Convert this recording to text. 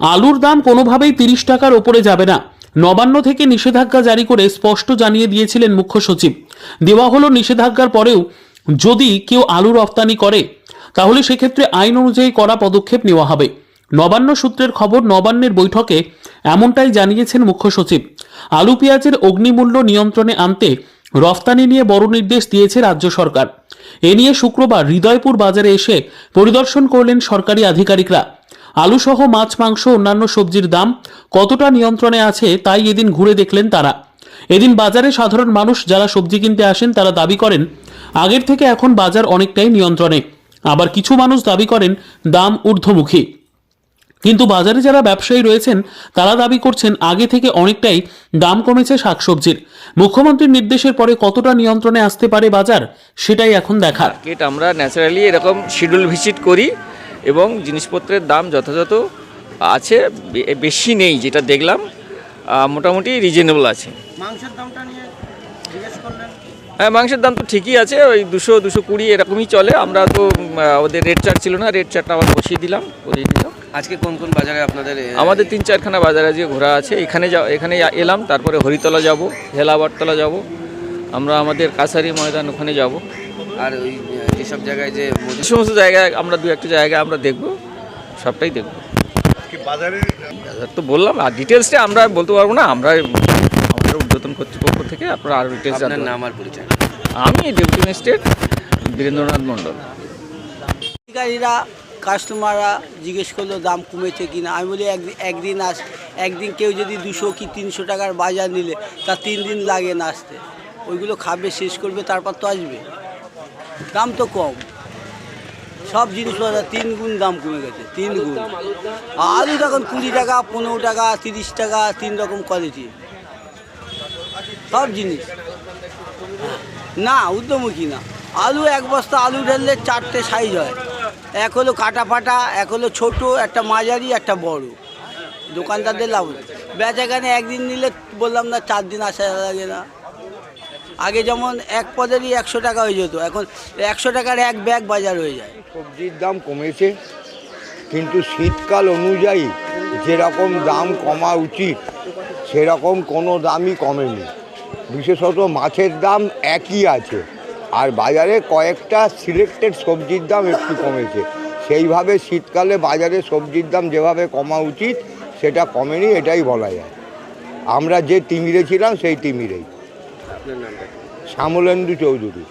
আলুর দাম কোনোভাবেই তিরিশ টাকার ওপরে যাবে না। নবান্ন থেকে নিষেধাজ্ঞা জারি করে স্পষ্ট জানিয়ে দিয়েছিলেন মুখ্য সচিব। দেওয়া হলো নিষেধাজ্ঞার পরেও যদি কেউ আলু রপ্তানি করে, তাহলে সেক্ষেত্রে আইন অনুযায়ী করা পদক্ষেপ নেওয়া হবে। নবান্ন সূত্রের খবর, নবান্নের বৈঠকে এমনটাই জানিয়েছেন মুখ্য সচিব। আলু পেঁয়াজের অগ্নিমূল্য নিয়ন্ত্রণে আনতে রফতানি নিয়ে বড় নির্দেশ দিয়েছে রাজ্য সরকার। এ নিয়ে শুক্রবার হৃদয়পুর বাজারে এসে পরিদর্শন করলেন সরকারি আধিকারিকরা। আলুসহ মাছ, মাংস, অন্যান্য সবজির দাম কতটা নিয়ন্ত্রণে আছে তাই এদিন ঘুরে দেখলেন তারা। এদিন বাজারে সাধারণ মানুষ যারা সবজি কিনতে আসেন, তারা দাবি করেন, আগের থেকে এখন বাজার অনেকটাই নিয়ন্ত্রণে। আবার কিছু মানুষ দাবি করেন, দাম ঊর্ধ্বমুখী। কিন্তু বাজারে যারা ব্যবসায়ী রয়েছেন, তারা দাবি করছেন, আগে থেকে অনেকটাই দাম কমেছে শাকসবজির। মুখ্যমন্ত্রীর নির্দেশের পরে কতটা নিয়ন্ত্রণে আসতে পারে বাজার, সেটাই এখন দেখার। আমরা ন্যাচারালি এরকম শিডিউল ভিজিট করি। এবং জিনিসপত্রের দাম যথাযথ আছে বেশি নেই যেটা দেখলাম মোটামুটি রিজনেবল আছে। মাংসের দামটা নিয়ে হ্যাঁ মাংসের দাম তো ঠিকই আছে ওই দুশো দুশো কুড়ি এরকমই চলে। আমরা তো ওদের রেড চার্ট ছিল না রেড চার্টটা আবার বসিয়ে দিলাম করিয়ে দিলাম আজকে কোন কোন বাজারে আপনাদের আমাদের তিন চারখানা বাজার আজকে ঘোরা আছে এখানে যা এখানে এলাম তারপরে হরিতলা যাব হেলাবারতলা যাব আমরা আমাদের কাছারি ময়দান ওখানে যাব। আর ওই এ, যেসব জায়গায় যে সমস্ত জায়গায় আমরা দু একটা জায়গায় আমরা দেখব সবটাই দেখব। বাজার? তো বললাম আর ডিটেলসটা আমরা বলতে পারব না আমরা আমাদের উদ্বোধন কর্তৃপক্ষ থেকে আপনারা আরও ডিটেলস আপনার নাম আর পরিচয়। আমি ডেপুটি ম্যাজিস্ট্রেট বীরেন্দ্রনাথ মণ্ডল। অধিকারীরা কাস্টমাররা জিজ্ঞেস করল দাম কমেছে কিনা? আমি বলি একদিন একদিন আস একদিন কেউ যদি দুশো কি তিনশো টাকার বাজার নিলে তার তিন দিন লাগে না আসতে। ওইগুলো খাবে শেষ করবে তারপর তো আসবে। দাম তো কম। সব জিনিসপত্র তিন গুণ দাম কমে গেছে, তিন গুণ। আলু তখন কুড়ি টাকা, পনেরো টাকা, তিরিশ টাকা, তিন রকম কোয়ালিটি সব জিনিস। না, উদ্যমুখী না। আলু এক বস্তা আলু ঢাললে চারটে সাইজ হয়। এক হলো কাটা ফাটা, এক হলো ছোটো, একটা মাঝারি, একটা বড়। দোকানদারদের লাভ বেচা বেচাখানে একদিন নিলে বললাম না, চার দিন আসা লাগে না। আগে যেমন এক পদেরই একশো টাকা হয়ে যেত, এখন একশো টাকার এক ব্যাগ বাজার হয়ে যায়। সবজির দাম কমেছে, কিন্তু শীতকাল অনুযায়ী যেরকম দাম কমা উচিত, সেরকম কোনো দামই কমেনি। বিশেষত মাছের দাম একই আছে, আর বাজারে কয়েকটা সিলেক্টেড সবজির দাম একটু কমেছে। সেইভাবে শীতকালে বাজারে সবজির দাম যেভাবে কমা উচিত, সেটা কমেনি, এটাই বলা যায়। আমরা যে তিমিরে ছিলাম, সেই তিমিরেই। আপনার নামটা কি? শ্যামলেন্দু চৌধুরী